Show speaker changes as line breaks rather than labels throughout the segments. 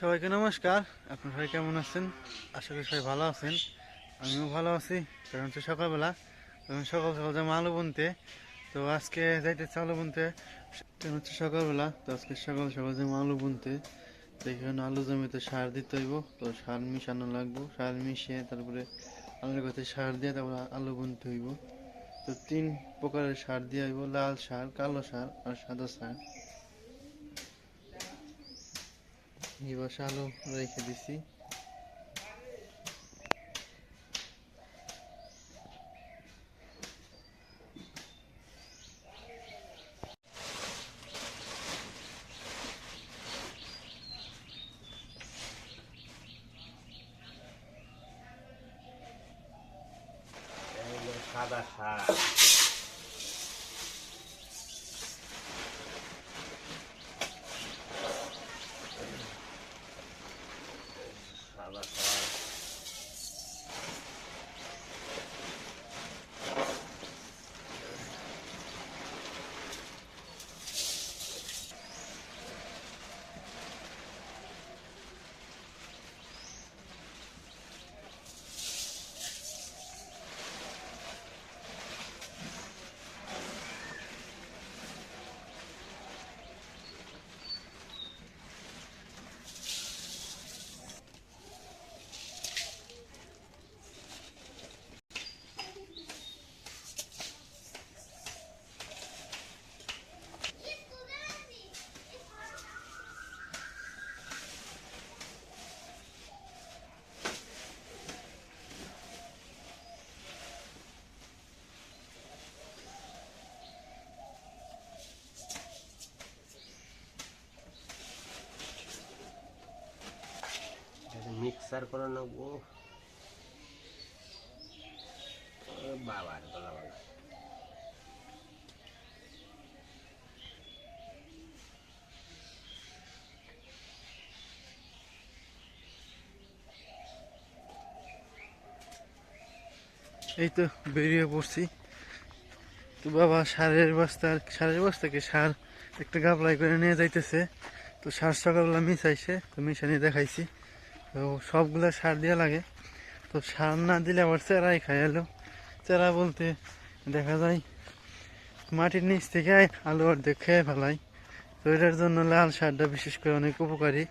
সবাইকে নমস্কার। আপনার সবাই কেমন আছেন? আশা করি সবাই ভালো আছেন। আমিও ভালো আছি, কারণ হচ্ছে সকালবেলা। কারণ সকাল সকাল যাব আলু বুনতে। তো আজকে যাইতেছে আলু বুনতে। কারণ হচ্ছে সকালবেলা। তো আজকে সকাল সকাল যাব আলু বুনতে। তো এখানে আলু জমিতে সার দিতে হইব। তো সার মিশানো লাগবো। সার মিশিয়ে তারপরে আলুর গাছে সার দিয়ে তারপরে আলু বুনতে হইব। তো তিন প্রকারের সার দিয়ে হইব। লাল সার, কালো সার আর সাদা সার। এবার আলু রেখে দিছি
এই যে সাদা সার সাদা সার মিক্সার করে নেব বাবার
এই তো বেরিয়ে পড়ছি। তো বাবা, সারের বস্তা, সারের বস্তাকে সার একটা গাবলাই করে নিয়ে যাইতেছে। তো সার সকালবেলা মিশাইছে, তো মিশানি দেখাইছি। তো সবগুলা সার দেওয়া লাগে। তো সার না দিলে আবার চেরাই খাই এলো চেরা বলতে দেখা যায়, মাটির নিচ থেকে আলু অর্ধেক খেয়ে ফেলাই। তো এটার জন্য লাল সারটা বিশেষ করে অনেক উপকারী।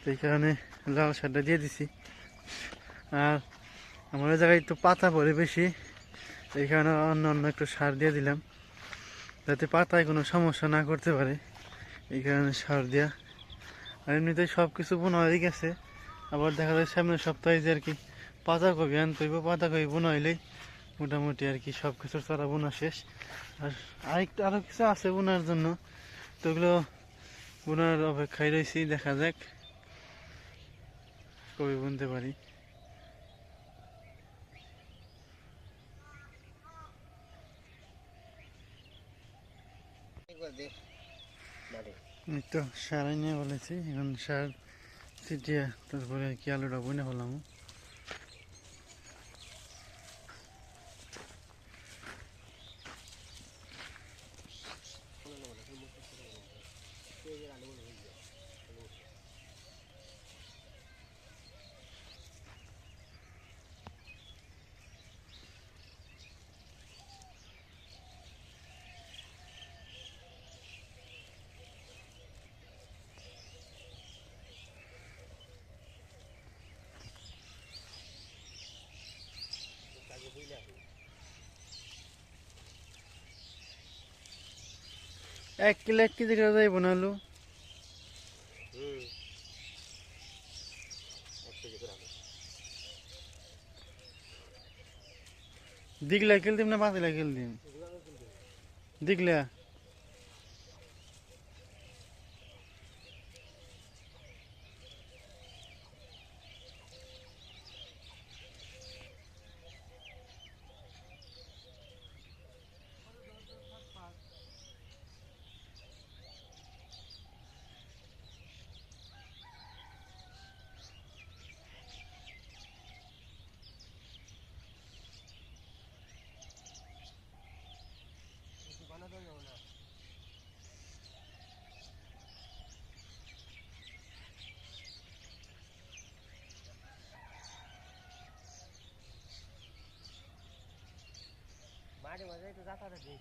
তো এই কারণে লাল সারটা দিয়ে দিছি। আর আমার জায়গায় তো পাতা পড়ে বেশি, এই কারণে অন্য অন্য একটু সার দিয়ে দিলাম। যাতে পাতায় কোনো সমস্যা না করতে পারে, এই কারণে সার দেওয়া আর এমনিতে সব কিছু বোনা হয়ে গেছে। আবার দেখা যায় সামনের সপ্তাহে যে আর কি পাতা কবি আনতে হইব পাতা কবি বোনা হইলেই মোটামুটি আর কি সব কিছুর চারা বোনা শেষ। আর আরেকটা আরও কিছু আছে বোনার জন্য তো ওগুলো বোনার অপেক্ষায় রয়েছি দেখা যাক কবি বুনতে পারি। তো সারাই নিয়ে বলেছি এখন সার ছিটিয়ে তারপরে কি আলুটা বইনে হলাম এক কিলো এক কেজি করে যাই
এক আলু।
দিগলা কিল দিম না পাঁচলা কিল দিম দিগলা
বানাতে হবে না
এই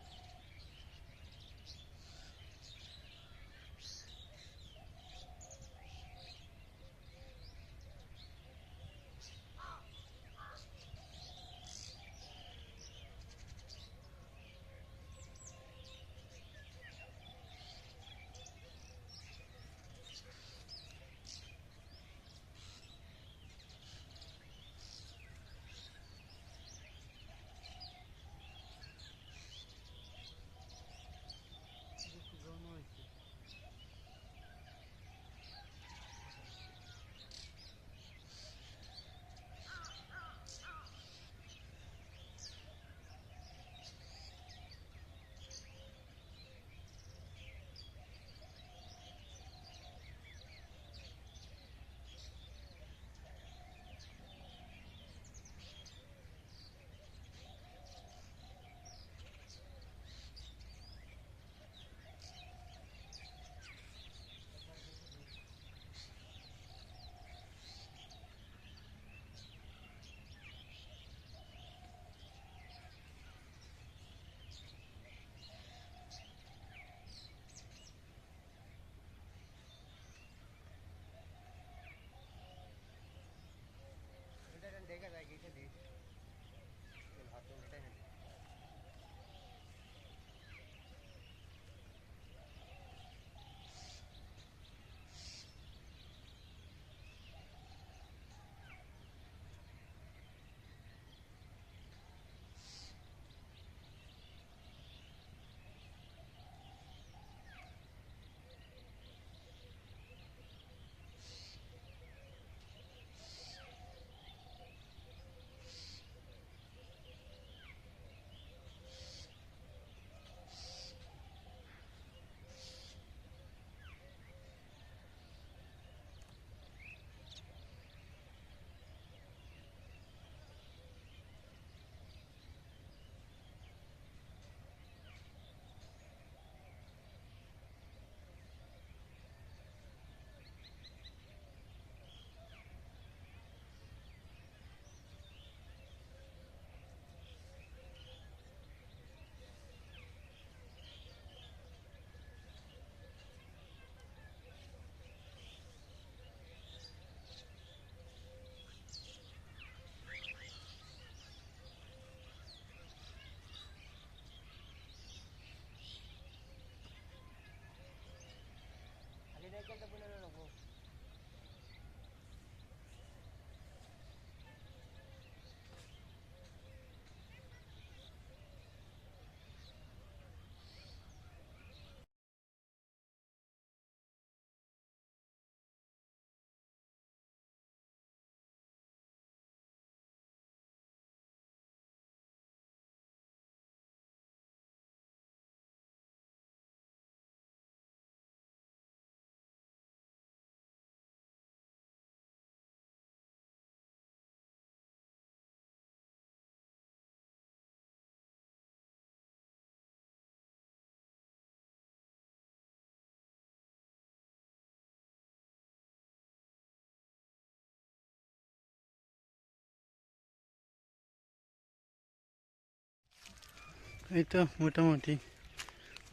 তো মোটামুটি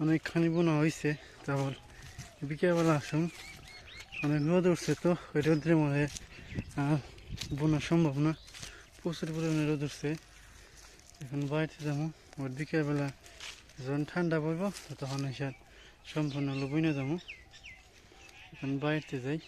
অনেকখানি বোনা হয়েছে তারপর বিকেলবেলা আসুন। অনেক রোদ উঠছে তো, ওই রোদ্রে হয় আর বোনা সম্ভব না। প্রচুর পরিমাণে রোদ উঠছে। এখন বাড়িতে যাব ওর বিকেলবেলা যখন ঠান্ডা পড়ব, তখন এসে সম্পূর্ণ হলো না যাব। এখন বাড়িতে যাই।